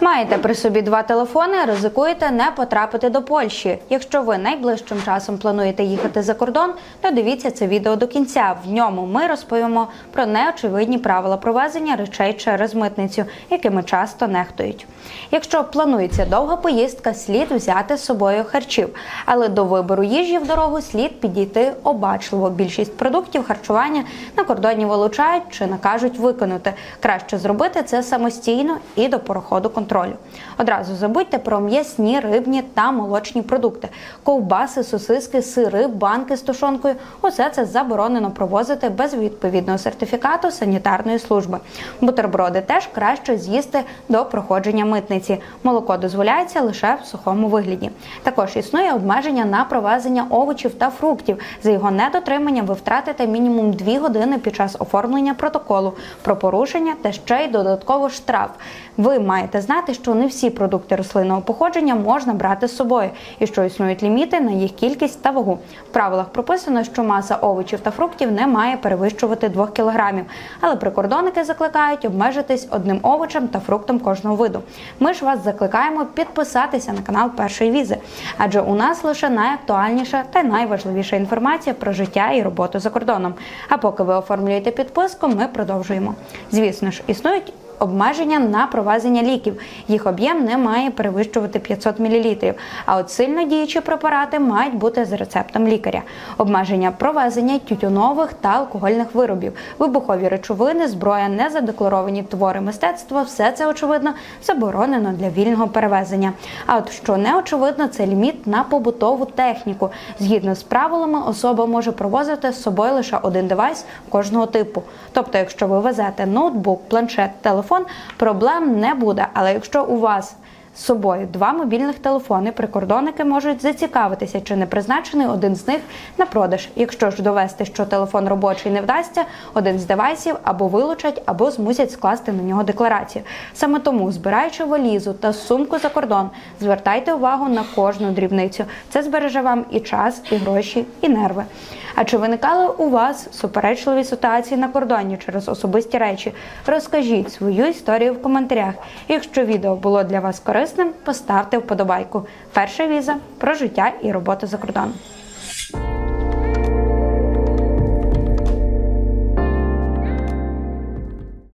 Маєте при собі два телефони, ризикуєте не потрапити до Польщі. Якщо ви найближчим часом плануєте їхати за кордон, то дивіться це відео до кінця. В ньому ми розповімо про неочевидні правила провезення речей через митницю, якими часто нехтують. Якщо планується довга поїздка, слід взяти з собою харчів, але до вибору їжі в дорогу слід підійти обачливо. Більшість продуктів харчування на кордоні вилучають чи накажуть виконати. Краще зробити це самостійно і до переходу контролю. Одразу забудьте про м'ясні, рибні та молочні продукти, ковбаси, сосиски, сири, банки з тушонкою. Усе це заборонено провозити без відповідного сертифікату санітарної служби. Бутерброди теж краще з'їсти до проходження митниці. Молоко дозволяється лише в сухому вигляді. Також існує обмеження на провезення овочів та фруктів. За його недотримання ви втратите мінімум 2 години під час оформлення протоколу про порушення та ще й додатково штраф. Ви маєте знати, що не всі продукти рослинного походження можна брати з собою, і що існують ліміти на їх кількість та вагу. В правилах прописано, що маса овочів та фруктів не має перевищувати 2 кг, але прикордонники закликають обмежитись одним овочем та фруктом кожного виду. Ми ж вас закликаємо підписатися на канал першої візи, адже у нас лише найактуальніша та найважливіша інформація про життя і роботу за кордоном. А поки ви оформлюєте підписку, ми продовжуємо. Звісно ж, існують обмеження на провезення ліків. Їх об'єм не має перевищувати 500 мл. А от сильно діючі препарати мають бути з рецептом лікаря. Обмеження провезення тютюнових та алкогольних виробів, вибухові речовини, зброя, незадекларовані твори мистецтва. Все це очевидно заборонено для вільного перевезення. А от що не очевидно, це ліміт на побутову техніку. Згідно з правилами, особа може провозити з собою лише один девайс кожного типу. Тобто, якщо ви везете ноутбук, планшет, телефон, проблем не буде. Але якщо у вас з собою два мобільних телефони, прикордонники можуть зацікавитися, чи не призначений один з них на продаж. Якщо ж довести, що телефон робочий не вдасться, один з девайсів або вилучать, або змусять скласти на нього декларацію. Саме тому, збираючи валізу та сумку за кордон, звертайте увагу на кожну дрібницю. Це збереже вам і час, і гроші, і нерви. А чи виникали у вас суперечливі ситуації на кордоні через особисті речі? Розкажіть свою історію в коментарях. Якщо відео було для вас корисним, поставте вподобайку. Перша віза про життя і роботу за кордоном.